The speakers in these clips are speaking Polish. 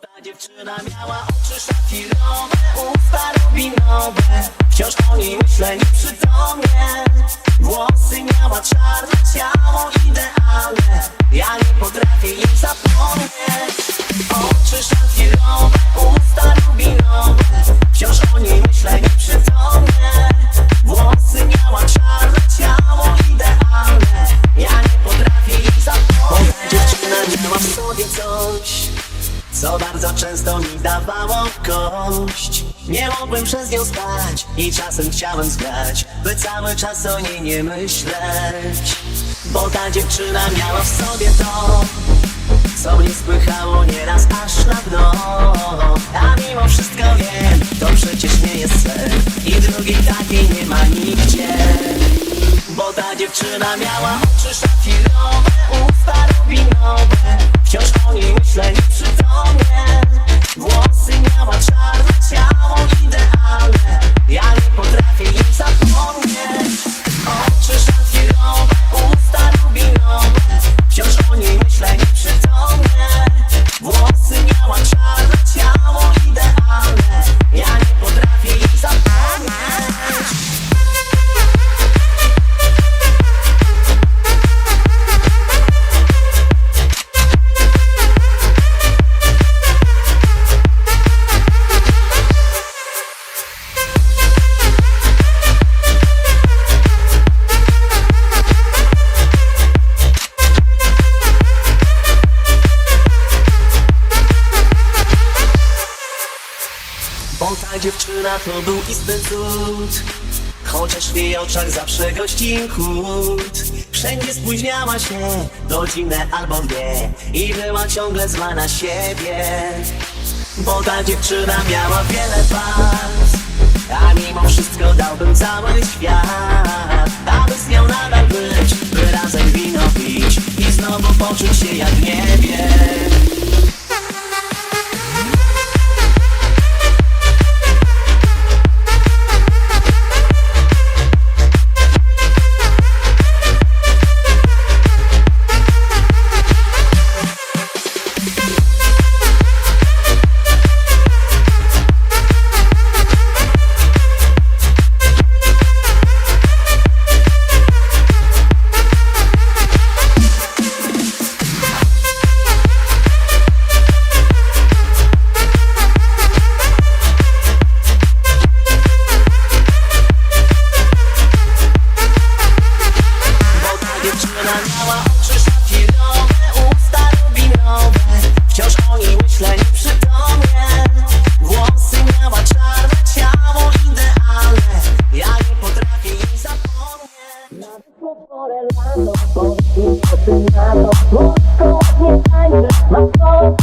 ta dziewczyna miała oczy szafirowe, usta rubinowe. Wciąż o niej myślę nieprzytomnie Włosy miała czarne, ciało idealne. Ja nie potrafię jej zapomnieć. Oczy szafirowe, usta rubinowe. Wciąż o niej myślę nieprzytomnie Włosy miała czarne, ciało przez nią spać. I czasem chciałem zgrać By cały czas o niej nie myśleć. Bo ta dziewczyna miała w sobie to Co mnie spychało nieraz aż na dno. A mimo wszystko wiem, to przecież nie jest sen. I drugiej takiej nie ma nigdzie. Bo ta dziewczyna miała Wciąż o to był istny cud. Chociaż w jej oczach zawsze gościł chłód. Wszędzie spóźniała się godzinę albo dwie I była ciągle zła na siebie. Bo ta dziewczyna miała wiele faz A mimo wszystko dałbym cały świat Aby z nią nadal być By razem wino pić I znowu poczuć się jak nie បងទីទៅណាទៅមកក៏មានតែនៅមក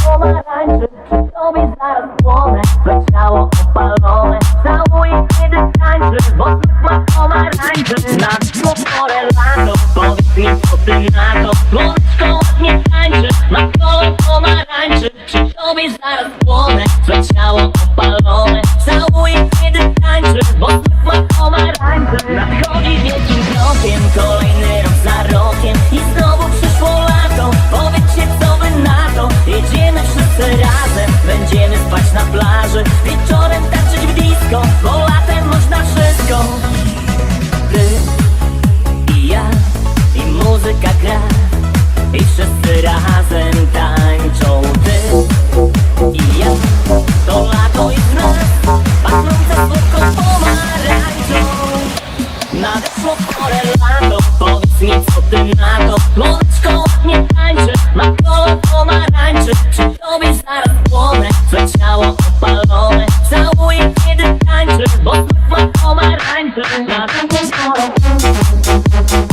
razem tańczą ty i ja. To lato jest nas, pachnące słodką pomarańczą Nadeszło chore lato, powiedz mi co ty na to? Mączko nie tańczy, ma kolor pomarańczy. Przy tobie zaraz płonę, twoje ciało opalone? Całuję kiedy tańczy, bo ma pomarańczy. Nadeszło chore lato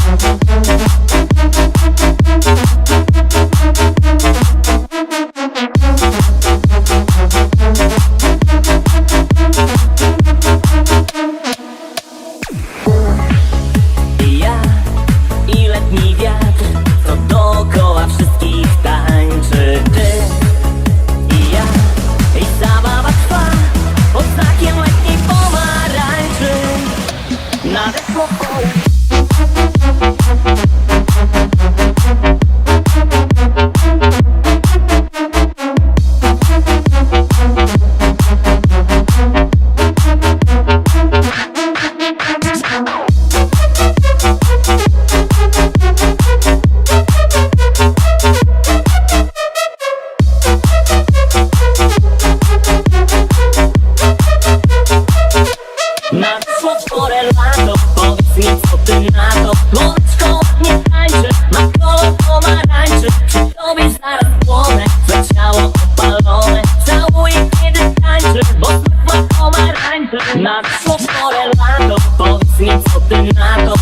nato, cuore lato, poi finito tenato,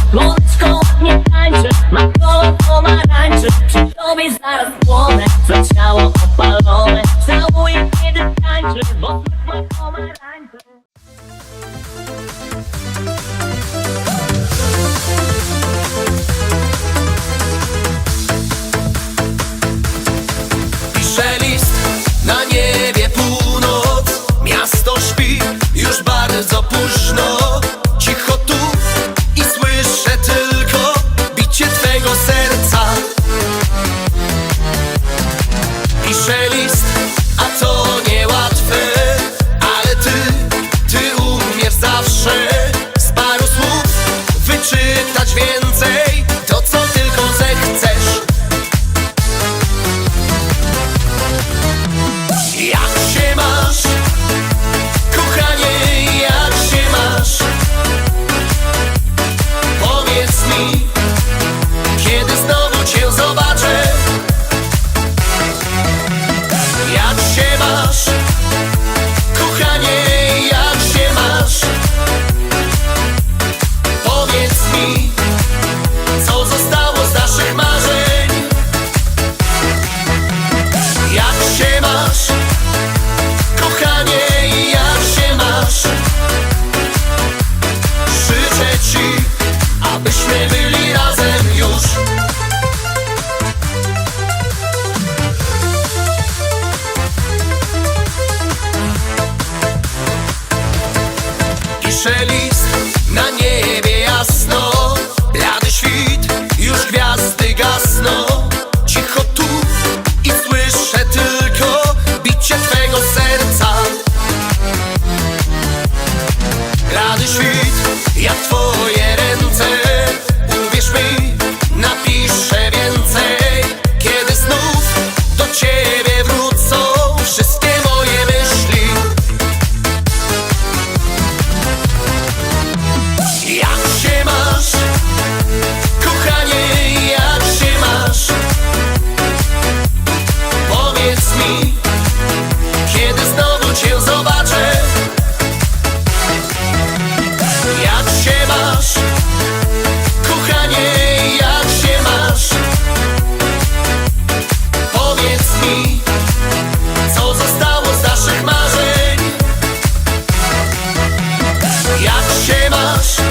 masz? Kochanie, jak się masz? Powiedz mi, co zostało z naszych marzeń? Jak się masz? Kochanie, jak się masz? Życzę ci, abyśmy byli Shame us.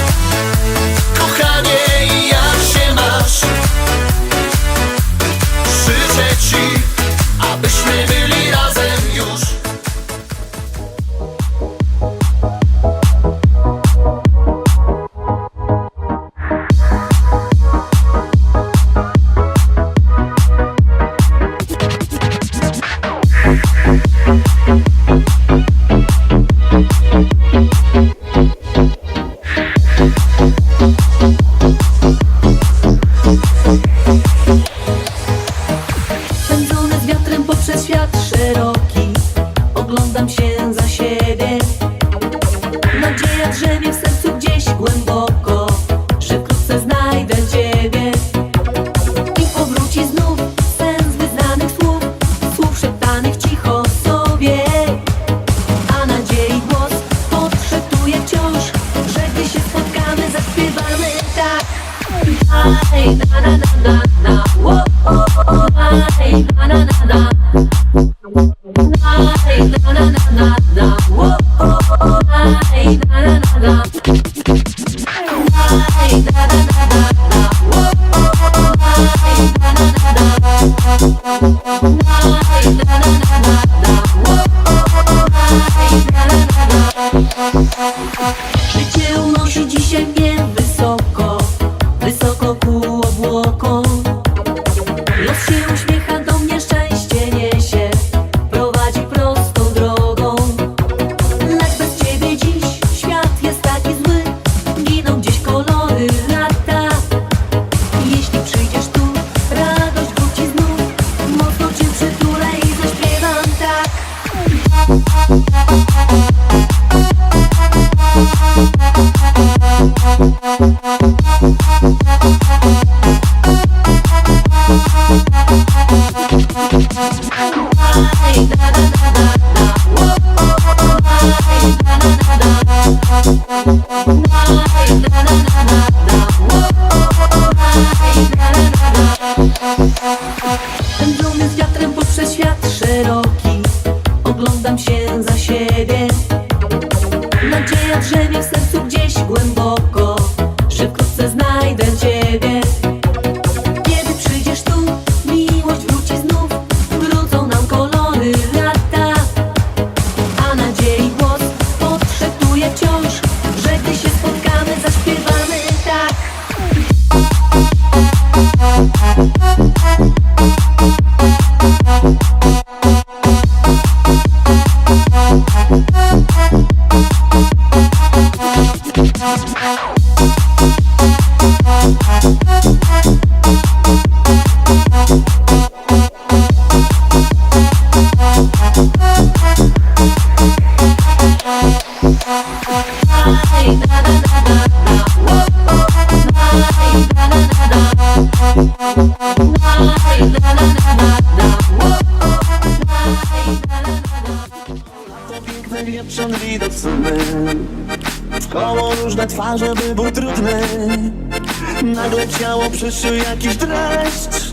Nagle ciało przyszył jakiś dreszcz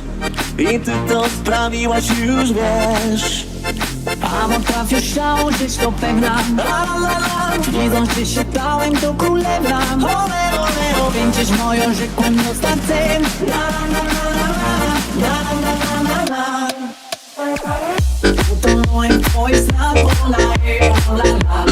I ty to sprawiłaś już wiesz. A potrafisz siąść, to pewna. La la la Widząc, że się dałem, to królewna Ole, ole, Będziesz moją La la la la la la La la la la la Utonąłem w twoich snach, ola, e, ola, la